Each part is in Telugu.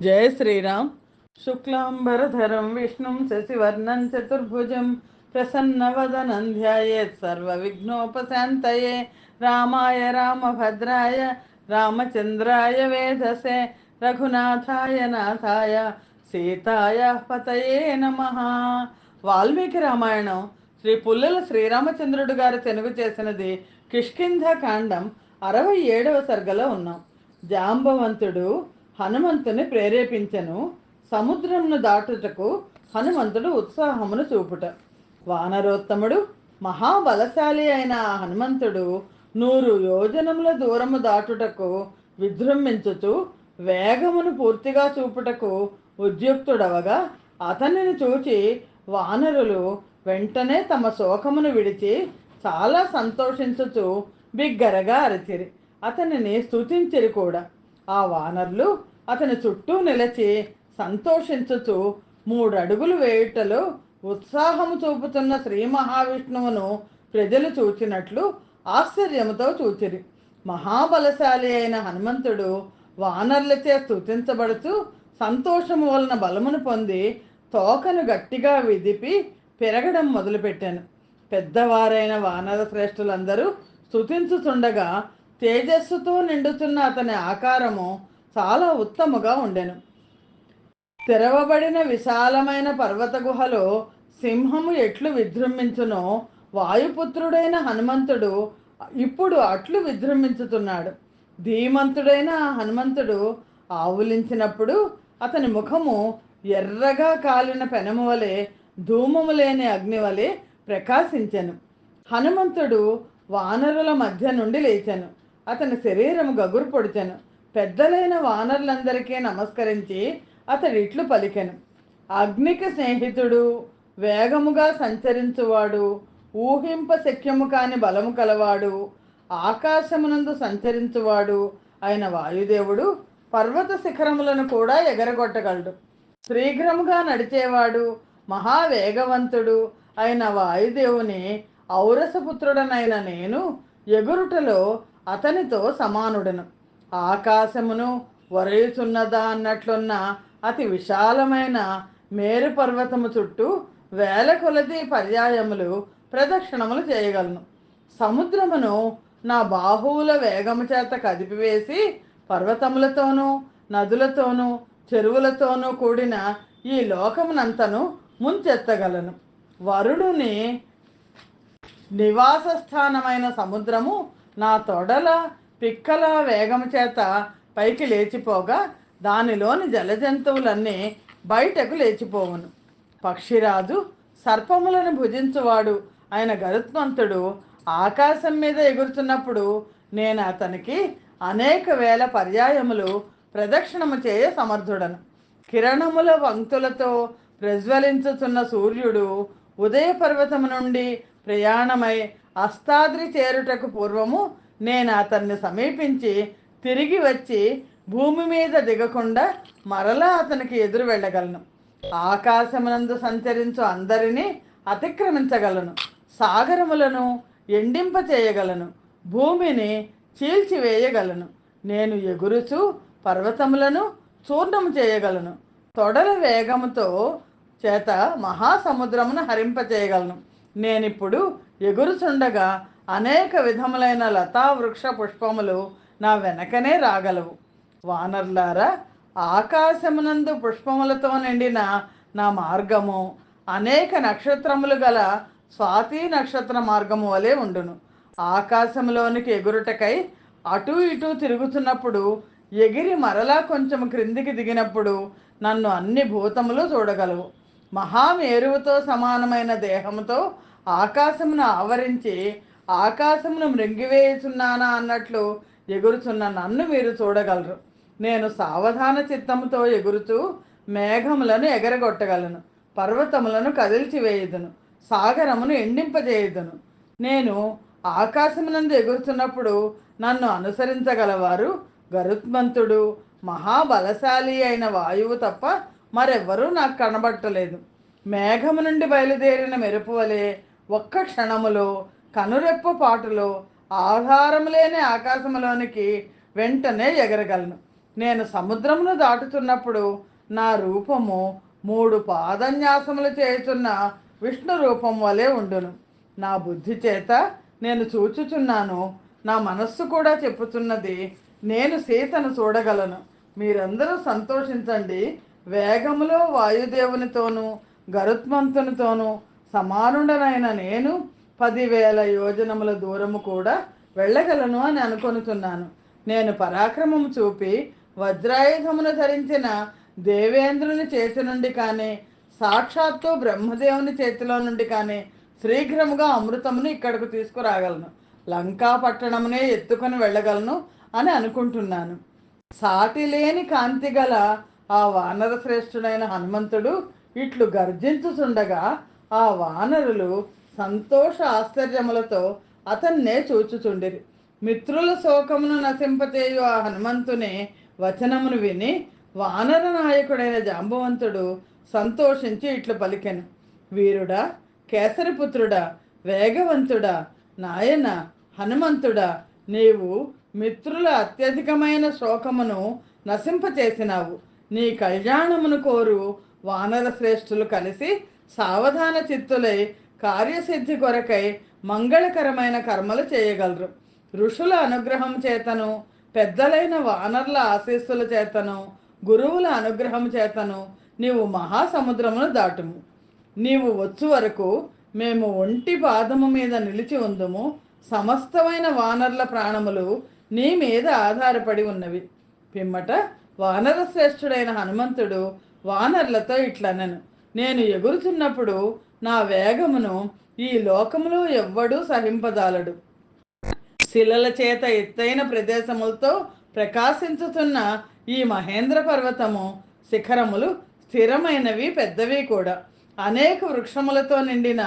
జయ శ్రీరామ్. శుక్లాంబరధరం విష్ణుం శశివర్ణం చతుర్భుజం ప్రసన్నవదనం ధ్యాయేత్ సర్వవిఘ్నోపశాంతయే రామాయ రామభద్రాయ రామచంద్రాయ వేధసే రఘునాథాయ నాథాయ సీతాయ పతయే నమ. వాల్మీకి రామాయణం శ్రీ పుల్లల శ్రీరామచంద్రుడు గారు తెలుగు చేసినది కిష్కింధ కాండం అరవై ఏడవ సర్గలో ఉన్నాం. జాంబవంతుడు హనుమంతుని ప్రేరేపించెను. సముద్రమును దాటుటకు హనుమంతుడు ఉత్సాహమును చూపుట. వానరోత్తముడు మహాబలశాలి అయిన హనుమంతుడు నూరు యోజనముల దూరము దాటుటకు విజృంభించుచు వేగమును పూర్తిగా చూపుటకు ఉద్యుక్తుడవగా అతనిని చూచి వానరులు వెంటనే తమ శోకమును విడిచి చాలా సంతోషించుచు బిగ్గరగా అరిచిరి. అతనిని స్థుతించిరి కూడా. ఆ వానర్లు అతని చుట్టూ నిలిచి సంతోషించుచు మూడు అడుగులు వేయుటలో ఉత్సాహము చూపుతున్న శ్రీ మహావిష్ణువును ప్రజలు చూచినట్లు ఆశ్చర్యముతో చూచిరి. మహాబలశాలి అయిన హనుమంతుడు వానర్లచే స్థుతించబడుతూ సంతోషము వలన బలమును పొంది తోకను గట్టిగా విదిపి పెరగడం మొదలుపెట్టాను. పెద్దవారైన వానర శ్రేష్ఠులందరూ స్థుతించుతుండగా తేజస్సుతో నిండుతున్న అతని ఆకారము చాలా ఉత్తముగా ఉండెను. తెరవబడిన విశాలమైన పర్వత గుహలో సింహము ఎట్లు విజృంభించునో వాయుపుత్రుడైన హనుమంతుడు ఇప్పుడు అట్లు విజృంభించుతున్నాడు. ధీమంతుడైన హనుమంతుడు ఆవులించినప్పుడు అతని ముఖము ఎర్రగా కాలిన పెనము వలె ధూమము లేని అగ్ని వలె ప్రకాశించెను. హనుమంతుడు వానరుల మధ్య నుండి లేచెను. అతని శరీరము గగురు పొడిచెను పెద్దలైన వానరులందరికీ నమస్కరించి అతడి ఇట్లు పలికెను. అగ్నికి స్నేహితుడు వేగముగా సంచరించువాడు ఊహింప శక్యము కాని బలము కలవాడు ఆకాశమునందు సంచరించువాడు అయిన వాయుదేవుడు పర్వత శిఖరములను కూడా ఎగరగొట్టగలడు. శీఘ్రముగా నడిచేవాడు మహావేగవంతుడు అయిన వాయుదేవుని ఔరసపుత్రుడనైన నేను ఎగురుటలో అతనితో సమానుడను. ఆకాశమును వరయుచున్నదా అన్నట్లున్న అతి విశాలమైన మేరు పర్వతము చుట్టూ వేల కొలది పర్యాయములు ప్రదక్షిణములు చేయగలను. సముద్రమును నా బాహువుల వేగము చేత కదిపివేసి పర్వతములతోనూ నదులతోనూ చెరువులతోనూ కూడిన ఈ లోకమునంతను ముంచెత్తగలను. వరుడుని నివాస స్థానమైన సముద్రము నా తొడల పిక్కల వేగము చేత పైకి లేచిపోగా దానిలోని జలజంతువులన్నీ బయటకు లేచిపోవును. పక్షిరాజు సర్పములను భుజించువాడు ఆయన గరుత్మంతుడు ఆకాశం మీద ఎగురుతున్నప్పుడు నేను అతనికి అనేక వేల పర్యాయములు ప్రదక్షిణము చేయ సమర్థుడను. కిరణముల వంక్తులతో ప్రజ్వలించుతున్న సూర్యుడు ఉదయ పర్వతము నుండి ప్రయాణమై అస్తాద్రి చేరుటకు పూర్వము నేను అతన్ని సమీపించి తిరిగి వచ్చి భూమి మీద దిగకుండా మరలా అతనికి ఎదురు వెళ్ళగలను. ఆకాశమునందు సంచరించు అందరినీ అతిక్రమించగలను. సాగరములను ఎండింప చేయగలను. భూమిని చీల్చివేయగలను. నేను ఎగురుచు పర్వతములను చూర్ణము చేయగలను. తొడల వేగముతో చేత మహాసముద్రమును హరింప చేయగలను. నేనిప్పుడు ఎగురుచుండగా అనేక విధములైన లతా వృక్ష పుష్పములు నా వెనకనే రాగలవు. వానర్లారా ఆకాశమునందు పుష్పములతో నిండిన నా మార్గము అనేక నక్షత్రములు గల స్వాతి నక్షత్ర మార్గము వలె ఉండును. ఆకాశంలోనికి ఎగురుటకై అటు ఇటు తిరుగుతున్నప్పుడు ఎగిరి మరలా కొంచెం క్రిందికి దిగినప్పుడు నన్ను అన్ని భూతములు చూడగలవు. మహామేరువుతో సమానమైన దేహముతో ఆకాశమును ఆవరించి ఆకాశమును మృంగివేయుచున్నానా అన్నట్లు ఎగురుచున్న నన్ను మీరు చూడగలరు. నేను సావధాన చిత్తముతో ఎగురుతూ మేఘములను ఎగరగొట్టగలను. పర్వతములను కదిల్చివేయదును. సాగరమును ఎండింపజేయదును. నేను ఆకాశమునందు ఎగురుతున్నప్పుడు నన్ను అనుసరించగలవారు గరుత్మంతుడు మహాబలశాలి అయిన వాయువు తప్ప మరెవ్వరూ నాకు కనబట్టలేదు. మేఘము నుండి బయలుదేరిన మెరుపు వలె ఒక్క క్షణములో కనురెప్ప పాటులో ఆధారము లేని ఆకాశములోనికి వెంటనే ఎగరగలను. నేను సముద్రమును దాటుతున్నప్పుడు నా రూపము మూడు పాదన్యాసములు చేయుచున్న విష్ణు రూపం వలె ఉండును. నా బుద్ధి చేత నేను చూచుచున్నాను. నా మనస్సు కూడా చెప్పుతున్నది నేను సీతను చూడగలను. మీరందరూ సంతోషించండి. వేగములో వాయుదేవునితోనూ గరుత్మంతునితోనూ సమానుడనైన నేను పదివేల యోజనముల దూరము కూడా వెళ్ళగలను అని అనుకొనుతున్నాను నేను పరాక్రమము చూపి వజ్రాయుధమును ధరించిన దేవేంద్రుని చేతి నుండి కానీ సాక్షాత్తు బ్రహ్మదేవుని చేతిలో నుండి కానీ శీఘ్రముగా అమృతమును ఇక్కడకు తీసుకురాగలను. లంకా పట్టణమునే ఎత్తుకొని వెళ్ళగలను అని అనుకుంటున్నాను. సాటి లేని కాంతి గల ఆ వానర శ్రేష్ఠుడైన హనుమంతుడు ఇట్లు గర్జించుచుండగా ఆ వానరులు సంతోష ఆశ్చర్యములతో అతన్నే చూచుచుండిరి. మిత్రుల శోకమును నశింపచేయు ఆ హనుమంతుని వచనమును విని వానర నాయకుడైన జాంబవంతుడు సంతోషించి ఇట్లు పలికెను. వీరుడా కేసరిపుత్రుడా వేగవంతుడా నాయన హనుమంతుడా నీవు మిత్రుల అత్యధికమైన శోకమును నశింపచేసినావు. నీ కళ్యాణమును కోరు వానర శ్రేష్ఠులు కలిసి సావధాన చిత్తులై కార్యసిద్ధి కొరకై మంగళకరమైన కర్మలు చేయగలరు. ఋషుల అనుగ్రహం చేతను పెద్దలైన వానర్ల ఆశీస్సుల చేతను గురువుల అనుగ్రహం చేతను నీవు మహాసముద్రమును దాటుము. నీవు వచ్చు వరకు మేము ఒంటి పాదము మీద నిలిచి ఉందుము. సమస్తమైన వానర్ల ప్రాణములు నీ మీద ఆధారపడి ఉన్నవి. పిమ్మట వానర శ్రేష్ఠుడైన హనుమంతుడు వానర్లతో ఇట్లనను. నేను ఎగురుతున్నప్పుడు నా వేగమును ఈ లోకములో ఎవ్వడూ సహింపజాలడు. శిలల చేత ఎత్తైన ప్రదేశములతో ప్రకాశించుతున్న ఈ మహేంద్ర పర్వతము శిఖరములు స్థిరమైనవి పెద్దవి కూడా. అనేక వృక్షములతో నిండిన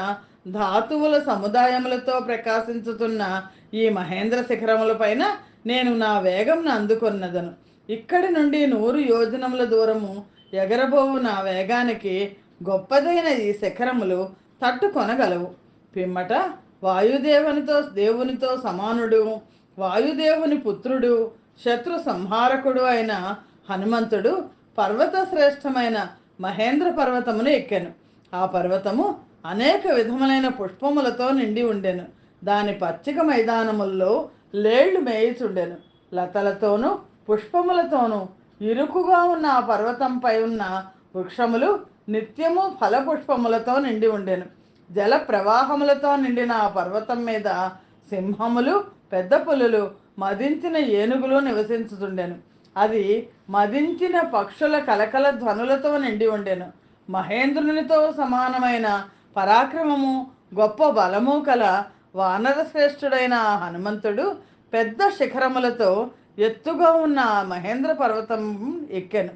ధాతువుల సముదాయములతో ప్రకాశించుతున్న ఈ మహేంద్ర శిఖరముల పైన నేను నా వేగంను అందుకొన్నదను. ఇక్కడి నుండి నూరు యోజనముల దూరము ఎగరబోవు నా వేగానికి గొప్పదైన ఈ శిఖరములు తట్టుకొనగలవు. పిమ్మట వాయుదేవునితో దేవునితో సమానుడు వాయుదేవుని పుత్రుడు శత్రు సంహారకుడు అయిన హనుమంతుడు పర్వత శ్రేష్టమైన మహేంద్ర పర్వతమును ఎక్కాను. ఆ పర్వతము అనేక విధములైన పుష్పములతో నిండి ఉండెను. దాని పచ్చిక మైదానముల్లో లేళ్ళు మేయిచుండెను. లతలతోనూ పుష్పములతోనూ ఇరుకుగా ఉన్న ఆ పర్వతంపై ఉన్న వృక్షములు నిత్యము ఫలపుష్పములతో నిండి ఉండెను. జల ప్రవాహములతో నిండిన ఆ పర్వతం మీద సింహములు పెద్ద పులులు మదించిన ఏనుగులు నివసించుతుండెను అది మదించిన పక్షుల కలకల ధ్వనులతో నిండి ఉండెను. మహేంద్రునితో సమానమైన పరాక్రమము గొప్ప బలము కల వానర శ్రేష్ఠుడైన హనుమంతుడు పెద్ద శిఖరములతో ఎత్తుగా ఉన్న మహేంద్ర పర్వతం ఎక్కెను.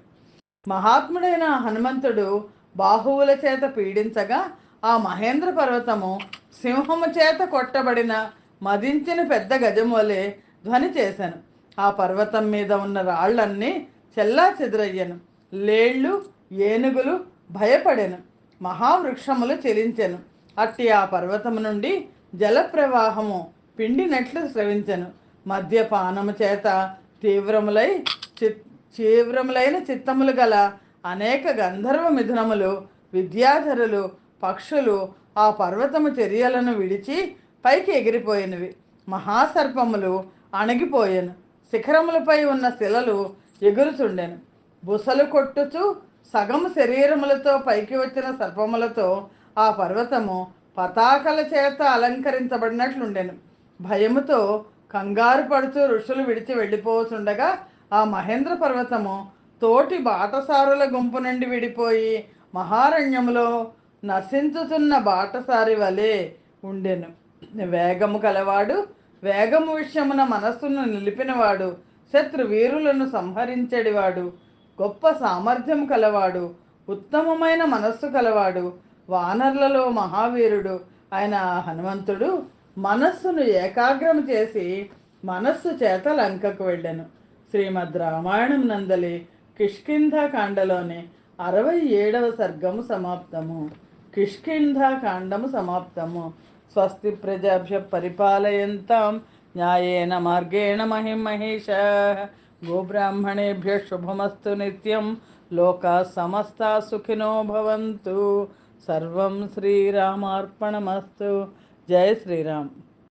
మహాత్ముడైన హనుమంతుడు బాహువుల చేత పీడించగా ఆ మహేంద్ర పర్వతము సింహము చేత కొట్టబడిన మదించిన పెద్ద గజం వలె ధ్వని చేశాను. ఆ పర్వతం మీద ఉన్న రాళ్ళన్నీ చెల్లా చెదురయ్యను. లేళ్ళు ఏనుగులు భయపడెను. మహావృక్షములు చెలించెను. అట్టి ఆ పర్వతము నుండి జలప్రవాహము పిండినట్లు స్రవించెను. మద్యపానము చేత తీవ్రములై చిత్ తీవ్రములైన చిత్తములు గల అనేక గంధర్వ మిథునములు విద్యాధరులు పక్షులు ఆ పర్వతము చర్యలను విడిచి పైకి ఎగిరిపోయినవి. మహాసర్పములు అణగిపోయాను. శిఖరములపై ఉన్న శిలలు ఎగురుచుండెను. బుసలు కొట్టుచు సగము శరీరములతో పైకి వచ్చిన సర్పములతో ఆ పర్వతము పతాకల చేత అలంకరించబడినట్లుండెను. భయముతో కంగారు పడుతూ ఋషులు విడిచి వెళ్ళిపోతుండగా ఆ మహేంద్ర పర్వతము తోటి బాటసారుల గుంపు నుండి విడిపోయి మహారణ్యంలో నశించుతున్న బాటసారి వలె ఉండెను. వేగము కలవాడు వేగము విషయమున మనస్సును నిలిపినవాడు శత్రువీరులను సంహరించడివాడు సంహరించేడివాడు గొప్ప సామర్థ్యం కలవాడు ఉత్తమమైన మనస్సు కలవాడు వానర్లలో మహావీరుడు ఆయన హనుమంతుడు మనస్సును ఏకాగ్రం చేసి మనస్సు చేత లంకకు వెళ్ళాను. శ్రీమద్ రామాయణం నందలి కిష్కింధాకాండలోని అరవై ఏడవ సర్గము సమాప్తము. కిష్కింధాకాండము సమాప్తము. స్వస్తి ప్రజాభ్య పరిపాలయంతాం. న్యాయేన మార్గేణ మహిమహేష. గోబ్రాహ్మణేభ్య శుభమస్తు నిత్యం. లోకా సమస్త సుఖినో భవంతు. సర్వం శ్రీరామార్పణమస్తు. జై శ్రీరామ్